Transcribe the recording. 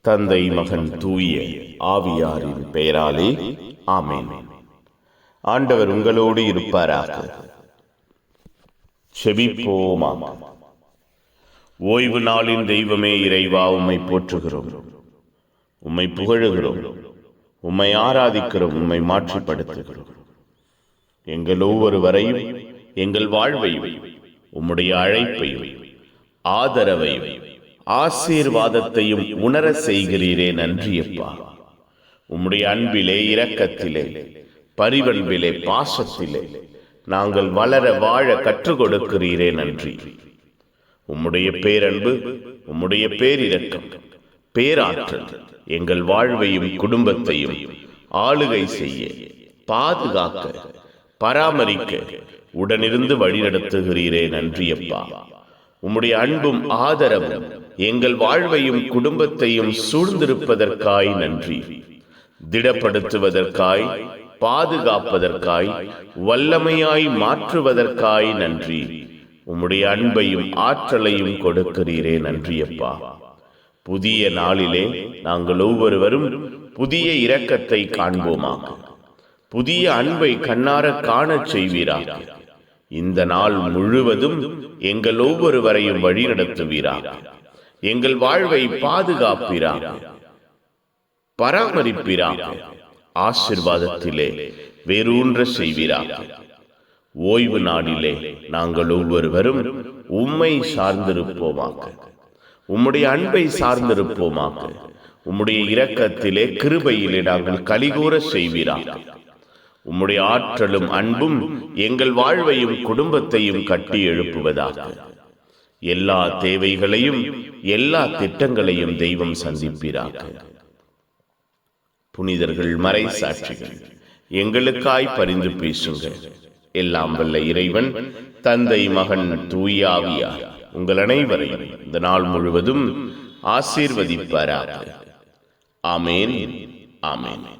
தந்தை மகன் தூய ஆவியாரின் பெயராலே ஆமேன். ஆண்டவர் உங்களோடு இருப்பாராக. செபிப்போமா ஓய்வு நாளின் தெய்வமே இறைவா உம்மை போற்றுகிறோம். உம்மை புகழுகிறோம். உம்மை ஆராதிக்கிறோம். உம்மை மாற்றிப்படுத்துகிறோம். எங்கள் ஒவ்வொரு வரையும் எங்கள் வாழ்வையும் உம்முடைய அழைப்பையும் ஆதரவையும் ஆசீர்வாதத்தையும் உணர செய்கிறீரே நன்றியப்பா. உம்முடைய அன்பிலே இரக்கத்திலே பரிவன்பிலே பாசத்திலே நாங்கள் வளர வாழ கற்றுக் கொடுக்கிறீரே நன்றி. உம்முடைய பேரன்பு உம்முடைய பேரிரக்கம் பேராற்றல் எங்கள் வாழ்வையும் குடும்பத்தையும் ஆளுகை செய்ய பாதுகாக்க பராமரிக்க உடனிருந்து வழிநடத்துகிறீரே நன்றியப்பா. உம்முடைய அன்பும் ஆதரவும் எங்கள் வாழ்வையும் குடும்பத்தையும் சூழ்ந்திருப்பதற்காய் நன்றி. திடப்படுத்துவதற்காய் பாதுகாப்பதற்காய் வல்லமையாய் மாற்றுவதற்காய் நன்றி. உம்முடைய அன்பையும் ஆற்றலையும் கொடுக்கிறீரே நன்றியப்பா. புதிய நாளிலே நாங்கள் ஒவ்வொருவரும் புதிய இரக்கத்தை காண்போமாக. புதிய அன்பை கண்ணார காணச் செய்வீராக. இந்த நாள் முழுவதும் எங்கள் ஒவ்வொருவரையும் வழிநடத்துவீராக எங்கள் வாழ்வை பாதுகாப்பீராக பராமரிப்பீராக ஆசிர்வாதத்திலே வேரூன்ற செய்வீராக ஓய்வு நாளிலே நாங்கள் ஒவ்வொருவரும் உம்மை சார்ந்திருப்போமாக. உம்முடைய அன்பை சார்ந்திருப்போமாக. உம்முடைய இரக்கத்திலே கிருபையிலே நாங்கள் கலிகூற செய்வீராக. உம்முடைய ஆற்றலும் அன்பும் எங்கள் வாழ்வையும் குடும்பத்தையும் கட்டி எழுப்புவதாக. எல்லா தேவைகளையும் எல்லா திட்டங்களையும் தெய்வம் சந்திப்பீராக. புனிதர்கள் மறை சாட்சிகள் எங்களுக்காய் பரிந்து பேசுங்கள். எல்லாம் வல்ல இறைவன் தந்தை மகன் தூயாவியா உங்கள் அனைவரையும் இந்த நாள் முழுவதும் ஆசீர்வதிப்பாராக. ஆமேன் ஆமேன்.